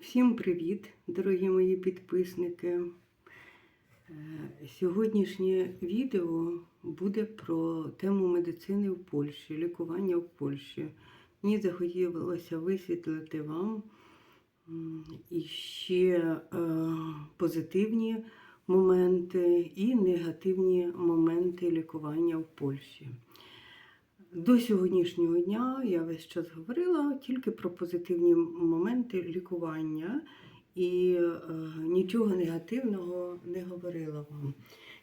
Всім привіт, дорогі мої підписники. Е, Сьогоднішнє відео буде про тему медицини в Польщі, лікування в Польщі. Мені захотілося висвітлити вам м, і ще е, позитивні моменти і негативні моменти лікування в Польщі. До сьогоднішнього дня я весь час говорила тільки про позитивні моменти лікування і е, нічого негативного не говорила вам.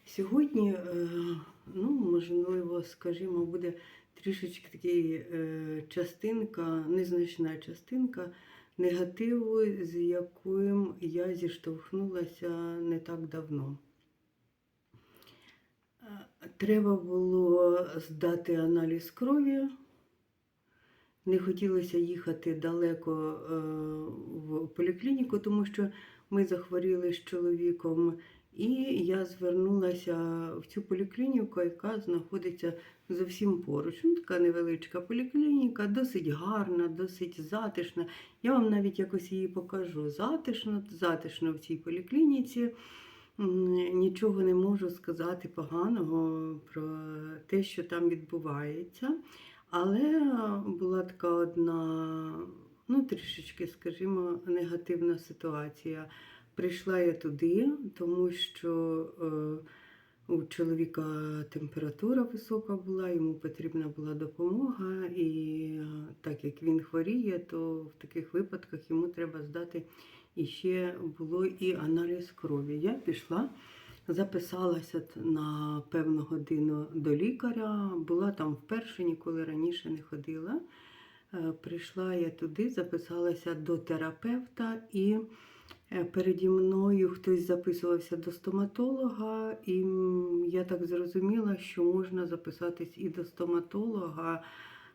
Сьогодні, е, ну, можливо, скажімо, буде трішечки такий е, частинка, незначна частинка негативу, з яким я зіштовхнулася не так давно. Треба було здати аналіз крові. Не хотілося їхати далеко е, в поліклініку, тому що ми захворіли з чоловіком. І я звернулася в цю поліклініку, яка знаходиться зовсім поруч. Ну, така невеличка поліклініка, досить гарна, досить затишна. Я вам навіть якось її покажу. Затишно, затишно в цій поліклініці. Нічого не можу сказати поганого про те, що там відбувається. Але була така одна, ну, трішечки, скажімо, негативна ситуація. Прийшла я туди, тому що е, у чоловіка температура висока була, йому потрібна була допомога, і так як він хворіє, то в таких випадках йому треба здати і ще було і аналіз крові. Я пішла, записалася на певну годину до лікаря, була там вперше, ніколи раніше не ходила. Е, Прийшла я туди, записалася до терапевта, і е, переді мною хтось записувався до стоматолога, і я так зрозуміла, що можна записатись і до стоматолога.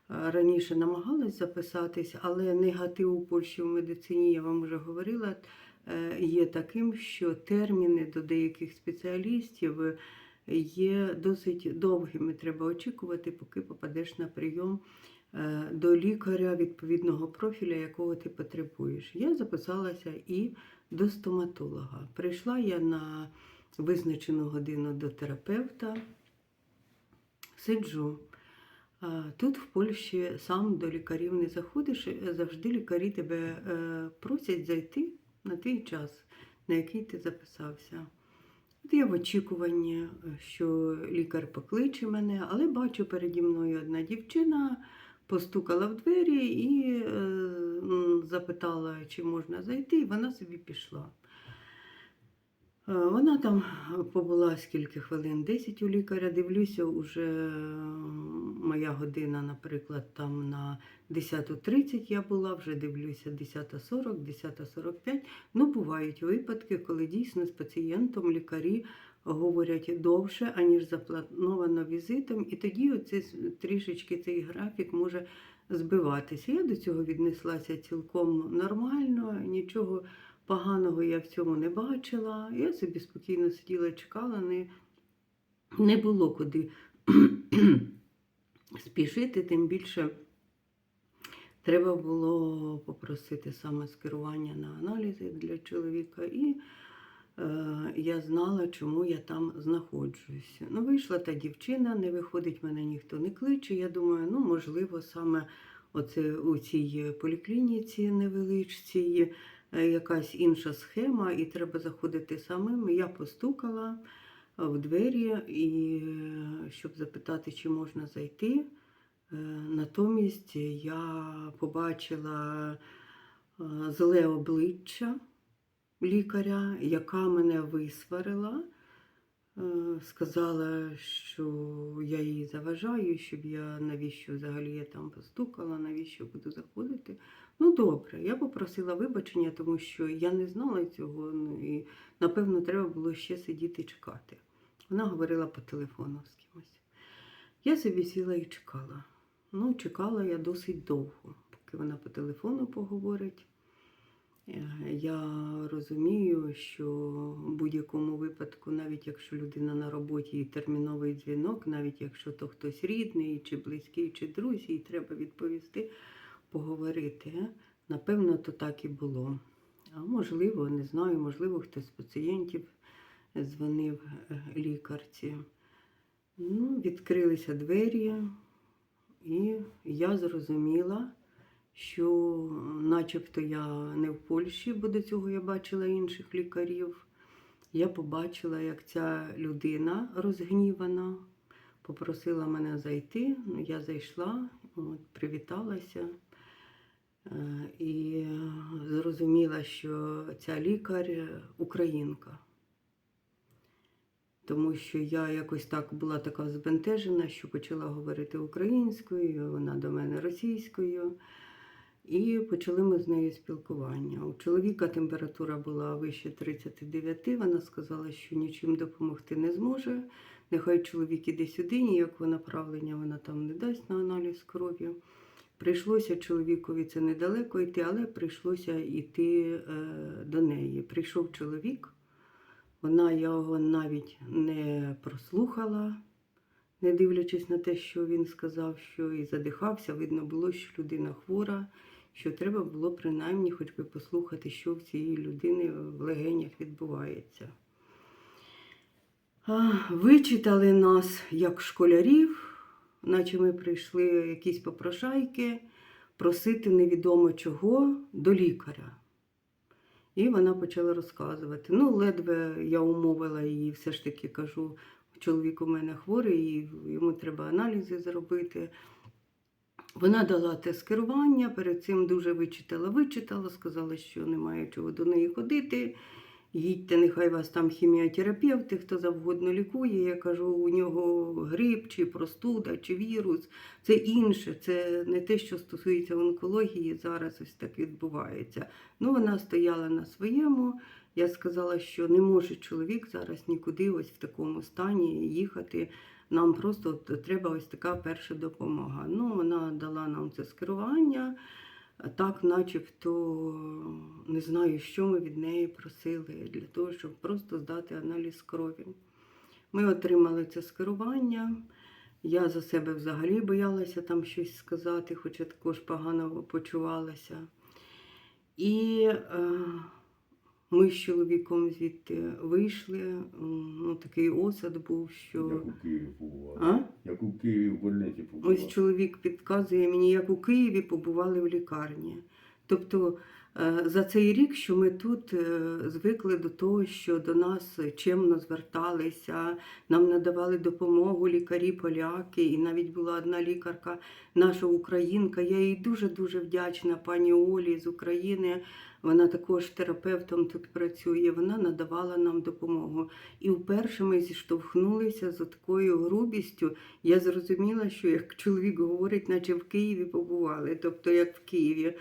Е, Раніше намагалась записатись, але негатив у Польщі в медицині, я вам вже говорила, е, є таким, що терміни до деяких спеціалістів е, є досить довгими. Треба очікувати, поки попадеш на прийом до лікаря відповідного профіля, якого ти потребуєш. Я записалася і до стоматолога. Прийшла я на визначену годину до терапевта, сиджу. Тут в Польщі сам до лікарів не заходиш, е, завжди лікарі тебе е, просять зайти на твій час, на який ти записався. От я в очікуванні, е, що лікар покличе мене, але бачу переді мною одна дівчина постукала в двері і запитала, чи можна зайти, і вона собі пішла. Е, Вона там побула скільки хвилин, 10 у лікаря. Дивлюся, уже моя година, наприклад, там на 10.30 я була, вже дивлюся 10.40, 10.45. Ну, бувають випадки, коли дійсно з пацієнтом лікарі говорять довше, аніж заплановано візитом, і тоді оце трішечки цей графік може збиватися. Я до цього віднеслася цілком нормально, нічого поганого я в цьому не бачила. Я собі спокійно сиділа, чекала, не, не було куди спішити, тим більше треба було попросити саме скерування на аналізи для чоловіка. І е, я знала, чому я там знаходжусь. Ну, вийшла та дівчина, не виходить, мене ніхто не кличе. Я думаю, ну, можливо, саме оце у цій поліклініці невеличцій е, якась інша схема, і треба заходити самим. Я постукала в двері, і е, щоб запитати, чи можна зайти. Е, Натомість я побачила е, зле обличчя лікаря, яка мене висварила, е, сказала, що я їй заважаю, щоб я навіщо взагалі я там постукала, навіщо буду заходити. Ну, добре, я попросила вибачення, тому що я не знала цього, ну, і напевно треба було ще сидіти чекати. Вона говорила по телефону з кимось. Я собі сіла і чекала. Ну, чекала я досить довго, поки вона по телефону поговорить. Е, Я розумію, що в будь-якому випадку, навіть якщо людина на роботі і терміновий дзвінок, навіть якщо то хтось рідний, чи близький, чи друзі, і треба відповісти, поговорити. Напевно, то так і було. А можливо, не знаю, можливо, хтось з пацієнтів дзвонив е, лікарці. Ну, відкрилися двері, і я зрозуміла, що начебто я не в Польщі, бо до цього я бачила інших лікарів. Я побачила, як ця людина розгнівана, попросила мене зайти. Ну, я зайшла, от, привіталася. Е, І зрозуміла, що ця лікар українка. Тому що я якось так була така збентежена, що почала говорити українською, вона до мене російською. І почали ми з нею спілкування. У чоловіка температура була вище 39, вона сказала, що нічим допомогти не зможе. Нехай чоловік іде сюди, ніякого направлення вона там не дасть на аналіз крові. Прийшлося чоловікові це недалеко йти, але прийшлося йти е, до неї. Прийшов чоловік, вона його навіть не прослухала, не дивлячись на те, що він сказав, що і задихався. Видно було, що людина хвора, що треба було принаймні хоч би послухати, що в цієї людини в легенях відбувається. Вичитали нас як школярів, наче ми прийшли якісь попрошайки просити невідомо чого до лікаря. І вона почала розказувати. Ну, ледве я умовила її, все ж таки кажу, чоловік у мене хворий, і йому треба аналізи зробити. Вона дала те скерування, перед цим дуже вичитала, вичитала, сказала, що немає чого до неї ходити. Їдьте, нехай вас там хіміотерапевти, хто завгодно лікує. Я кажу, у нього грип, чи простуда, чи вірус. Це інше, це не те, що стосується онкології. Зараз ось так відбувається. Ну, вона стояла на своєму. Я сказала, що не може чоловік зараз нікуди ось в такому стані їхати. Нам просто треба ось така перша допомога. Ну, вона дала нам це скерування. Так, начебто, не знаю, що ми від неї просили для того, щоб просто здати аналіз крові. Ми отримали це скерування. Я за себе взагалі боялася там щось сказати, хоча також погано почувалася. І е, ми з чоловіком звідти вийшли. Ну, такий осад був, що. Як у Києві побували. А? Як у Києві в больниці побували. Ось чоловік підказує мені, як у Києві побували в лікарні. Тобто е, за цей рік, що ми тут е, звикли до того, що до нас чемно зверталися, нам надавали допомогу лікарі, поляки, і навіть була одна лікарка, наша українка. Я їй дуже-дуже вдячна пані Олі з України. Вона також терапевтом тут працює. Вона надавала нам допомогу. І вперше ми зіштовхнулися з такою грубістю. Я зрозуміла, що як чоловік говорить, наче в Києві побували, тобто як в Києві.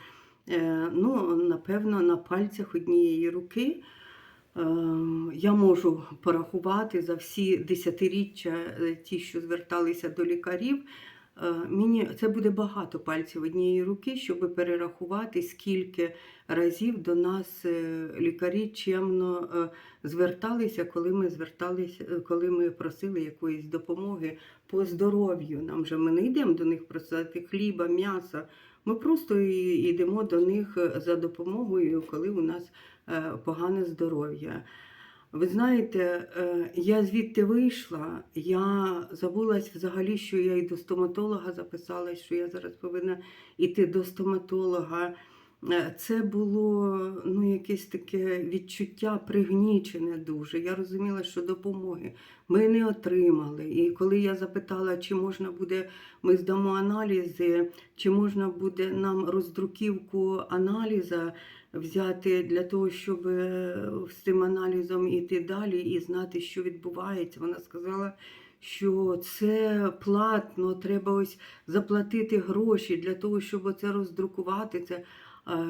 Е, ну, напевно, на пальцях однієї руки. е, Я можу порахувати за всі десятиріччя е, ті, що зверталися до лікарів. Е, Мені це буде багато пальців однієї руки, щоб перерахувати, скільки разів до нас е, лікарі чемно е, зверталися, коли ми зверталися, коли ми просили якоїсь допомоги по здоров'ю. Нам же ми не йдемо до них просити хліба, м'яса. Ми просто йдемо до них за допомогою, коли у нас погане здоров'я. Ви знаєте, е, я звідти вийшла, я забулась взагалі, що я і до стоматолога записалась, що я зараз повинна йти до стоматолога. Е, Це було ну, якесь таке відчуття пригнічене дуже. Я розуміла, що допомоги ми не отримали. І коли я запитала, чи можна буде, ми здамо аналізи, чи можна буде нам роздруківку аналіза взяти для того, щоб е, з цим аналізом іти далі і знати, що відбувається. Вона сказала, що це платно, треба ось заплатити гроші для того, щоб оце роздрукувати. Це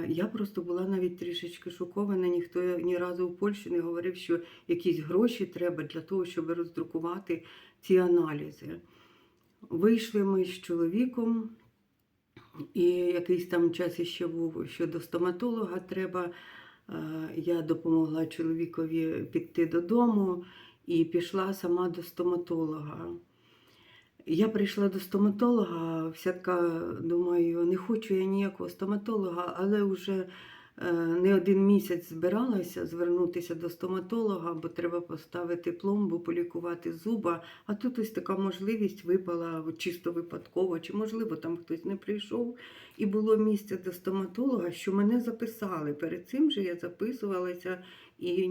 я просто була навіть трішечки шокована. Ніхто ні разу в Польщі не говорив, що якісь гроші треба для того, щоб роздрукувати ці аналізи. Вийшли ми з чоловіком, і якийсь там час ще був, що до стоматолога треба. Е, Я допомогла чоловікові піти додому і пішла сама до стоматолога. Я прийшла до стоматолога, вся така, думаю, не хочу я ніякого стоматолога, але вже не один місяць збиралася звернутися до стоматолога, бо треба поставити пломбу, полікувати зуба. А тут ось така можливість випала чисто випадково, чи можливо там хтось не прийшов. І було місце до стоматолога, що мене записали. Перед цим же я записувалася, і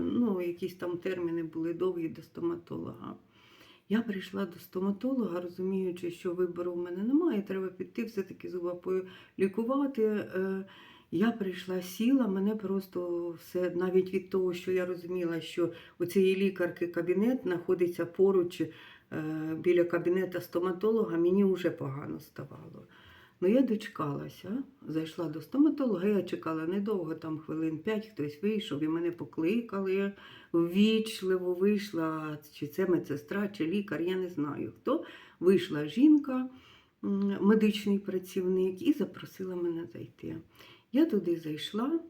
ну, якісь там терміни були довгі до стоматолога. Я прийшла до стоматолога, розуміючи, що вибору в мене немає, треба піти все-таки зуба полікувати. Я прийшла, сіла, мене просто все, навіть від того, що я розуміла, що у цієї лікарки кабінет знаходиться поруч е, біля кабінета стоматолога, мені вже погано ставало. Ну, я дочекалася, зайшла до стоматолога, я чекала недовго, там хвилин п'ять, хтось вийшов і мене покликали. Ввічливо вийшла, чи це медсестра, чи лікар, я не знаю хто. Вийшла жінка, медичний працівник, і запросила мене зайти. Я туди зайшла.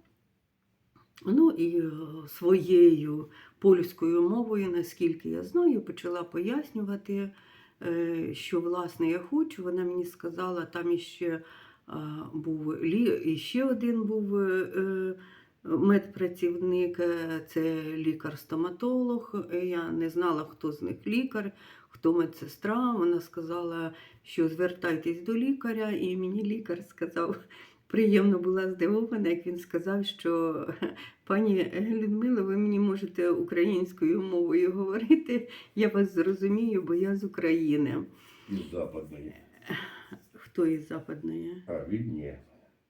Ну і е, своєю польською мовою, наскільки я знаю, почала пояснювати, е, що власне я хочу. Вона мені сказала, там іще був лі... іще один був е, е, медпрацівник, е, це лікар-стоматолог. Е, Я не знала, хто з них лікар, хто медсестра. Вона сказала, що звертайтесь до лікаря, і мені лікар сказав. Приємно була здивована, як він сказав, що пані Людмила, ви мені можете українською мовою говорити. Я вас зрозумію, бо я з України. Із западної. Хто із западної? А, він ні.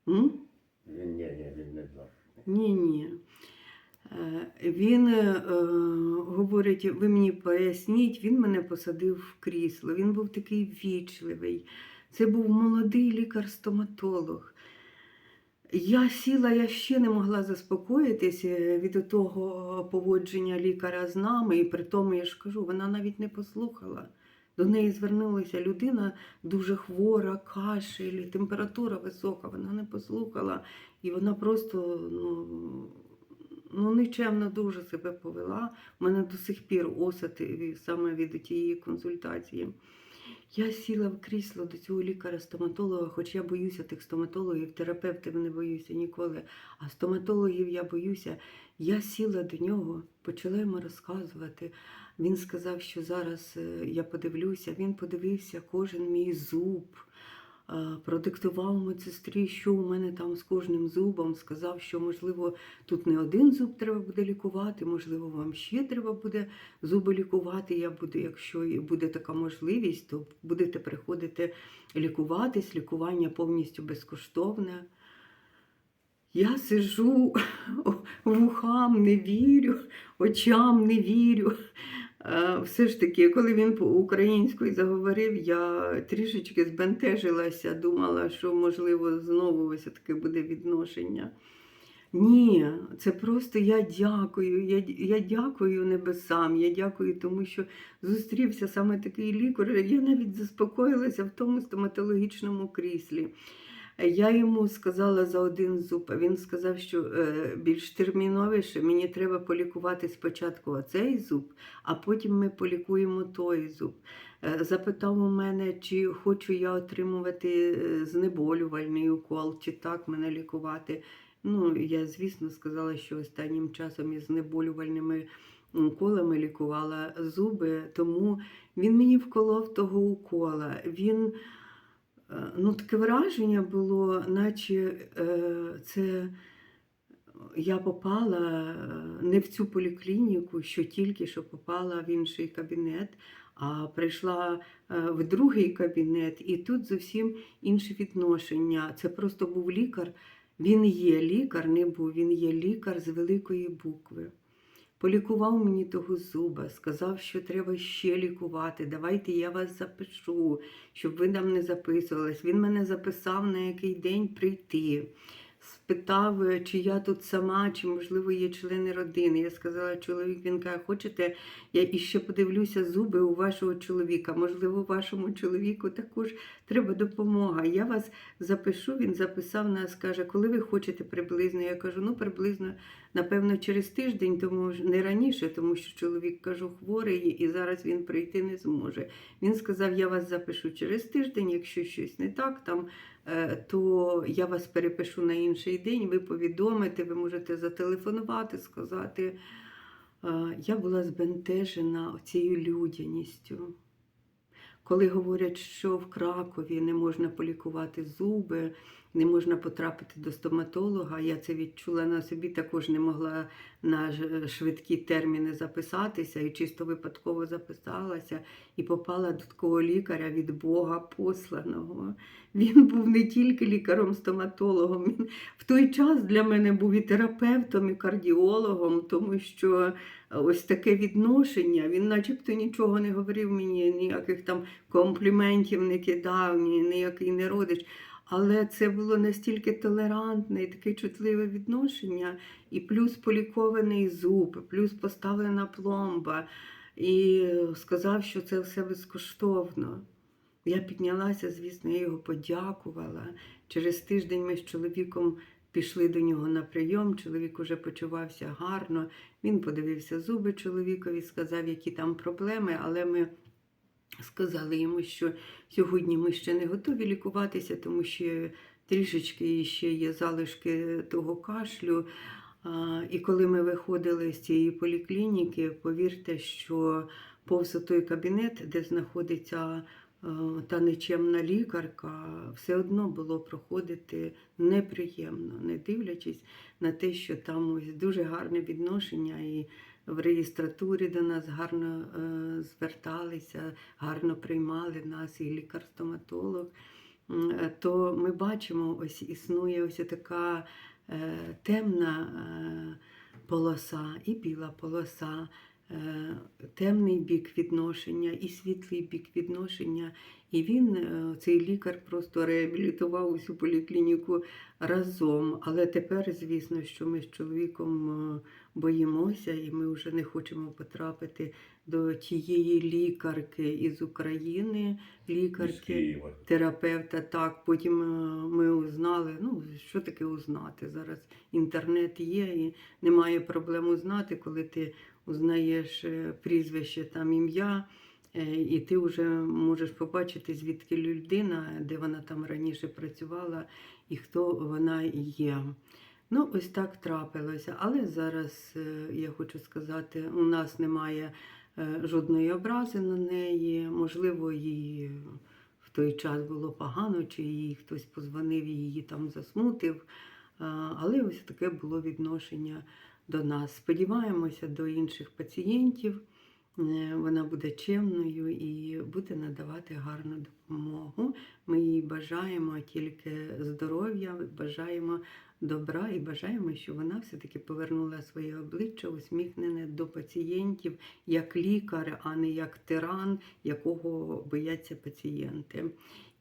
М? Він ні, ні, він не знав. Ні, ні. Е, Він е, говорить, ви мені поясніть, він мене посадив в крісло. Він був такий ввічливий. Це був молодий лікар-стоматолог. Я сіла, я ще не могла заспокоїтися від того поводження лікаря з нами, і при тому я ж кажу, вона навіть не послухала. До неї звернулася людина дуже хвора, кашель, температура висока. Вона не послухала, і вона просто ну, ну, нечемно дуже себе повела. У мене до сих пір осати саме від тієї консультації. Я сіла в крісло до цього лікаря-стоматолога, хоч я боюся тих стоматологів, терапевтів не боюся ніколи, а стоматологів я боюся. Я сіла до нього, почала йому розказувати. Він сказав, що зараз е, я подивлюся. Він подивився кожен мій зуб, продиктував медсестрі, що у мене там з кожним зубом. Сказав, що можливо тут не один зуб треба буде лікувати, можливо, вам ще треба буде зуби лікувати. Я буду, якщо буде така можливість, то будете приходити лікуватись. Лікування повністю безкоштовне. Я сижу, вухам не вірю, очам не вірю. Е, Все ж таки, коли він по українською заговорив, я трішечки збентежилася, думала, що можливо знову ось таке буде відношення. Ні, це просто я дякую. Я, я дякую небесам. Я дякую, тому що зустрівся саме такий лікар. Я навіть заспокоїлася в тому стоматологічному кріслі. Я йому сказала за один зуб, а він сказав, що е, більш терміновіше мені треба полікувати спочатку оцей зуб, а потім ми полікуємо той зуб. Е, запитав у мене, чи хочу я отримувати е, знеболювальний укол, чи так мене лікувати. Ну, я, звісно, сказала, що останнім часом із знеболювальними уколами лікувала зуби, тому він мені вколов того укола. Він Ну, таке враження було, наче е, це я попала е, не в цю поліклініку, що тільки що попала в інший кабінет, а прийшла е, в другий кабінет, і тут зовсім інше відношення. Це просто був лікар. Він є лікар, не був, він є лікар з великої букви. Полікував мені того зуба, сказав, що треба ще лікувати. Давайте я вас запишу, щоб ви там не записувались. Він мене записав, на який день прийти. Спитав, е, чи я тут сама, чи, можливо, є члени родини. Я сказала, чоловік, він каже, хочете, я іще подивлюся зуби у вашого чоловіка. Можливо, вашому чоловіку також треба допомога. Я вас запишу, він записав нас, каже, коли ви хочете приблизно. Я кажу, ну приблизно, напевно, через тиждень, тому не раніше, тому що чоловік кажу, хворий, і зараз він прийти не зможе. Він сказав, я вас запишу через тиждень, якщо щось не так, там то я вас перепишу на інший день, ви повідомите, ви можете зателефонувати, сказати. Е, Я була збентежена цією людяністю. Коли говорять, що в Кракові не можна полікувати зуби, не можна потрапити до стоматолога, я це відчула на собі, також не могла на швидкі терміни записатися і чисто випадково записалася і попала до такого лікаря від Бога посланого. Він був не тільки лікарем-стоматологом, він в той час для мене був і терапевтом, і кардіологом, тому що ось таке відношення, він начебто нічого не говорив мені, ніяких там компліментів не кидав, ні, ніякий не родич. Але це було настільки толерантне і таке чутливе відношення, і плюс полікований зуб, плюс поставлена пломба, і сказав, що це все безкоштовно. Я піднялася, звісно, я його подякувала. Через тиждень ми з чоловіком пішли до нього на прийом. Чоловік уже почувався гарно. Він подивився зуби чоловікові, сказав, які там проблеми, але ми сказали йому, що сьогодні ми ще не готові лікуватися, тому що трішечки ще є залишки того кашлю. І коли ми виходили з цієї поліклініки, повірте, що повз той кабінет, де знаходиться та нечемна лікарка, все одно було проходити неприємно, не дивлячись на те, що там ось дуже гарне відношення, і в реєстратурі до нас гарно е, зверталися, гарно приймали нас, і лікар-стоматолог. Е, То ми бачимо, ось існує ось така е, темна полоса і біла полоса. Е, Темний бік відношення і світлий бік відношення. І він, е, цей лікар, просто реабілітував усю поліклініку разом. Але тепер, звісно, що ми з чоловіком е, боїмося, і ми вже не хочемо потрапити до тієї лікарки із України, лікарки терапевта. Так, потім ми узнали, ну що таке узнати. Зараз інтернет є, і немає проблем узнати, коли ти узнаєш е, прізвище там ім'я. е, І ти вже можеш побачити, звідки людина, де вона там раніше працювала і хто вона є. Ну, ось так трапилося. Але зараз е, я хочу сказати, у нас немає жодної образи на неї. Можливо, їй в той час було погано, чи їй хтось позвонив і її там засмутив. Але ось таке було відношення до нас. Сподіваємося до інших пацієнтів. Е, Вона буде чемною і буде надавати гарну допомогу. Ми їй бажаємо тільки здоров'я, бажаємо добра і бажаємо, щоб вона все-таки повернула своє обличчя усміхнене до пацієнтів як лікар, а не як тиран, якого бояться пацієнти.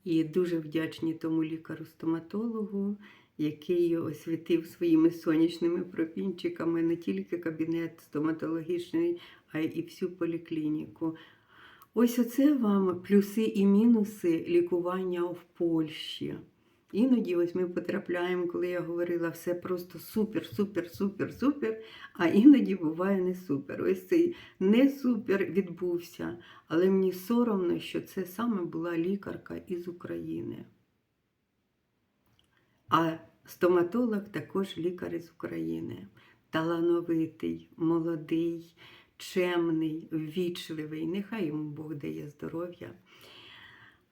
І дуже вдячні тому лікару-стоматологу, який освітив своїми сонячними пропінчиками не тільки кабінет стоматологічний, а й всю поліклініку. Ось оце вам плюси і мінуси лікування в Польщі. Іноді ось ми потрапляємо, коли я говорила, все просто супер, супер, супер, супер, а іноді буває не супер. Ось цей не супер відбувся, але мені соромно, що це саме була лікарка із України. А стоматолог також лікар із України. Талановитий, молодий, чемний, ввічливий. Нехай йому Бог дає здоров'я.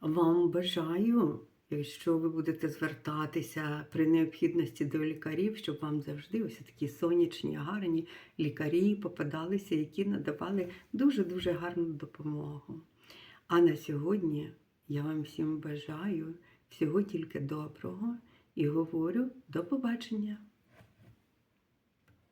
Вам бажаю, якщо ви будете звертатися при необхідності до лікарів, щоб вам завжди ось такі сонячні, гарні лікарі попадалися, які надавали дуже-дуже гарну допомогу. А на сьогодні я вам всім бажаю всього тільки доброго і говорю до побачення!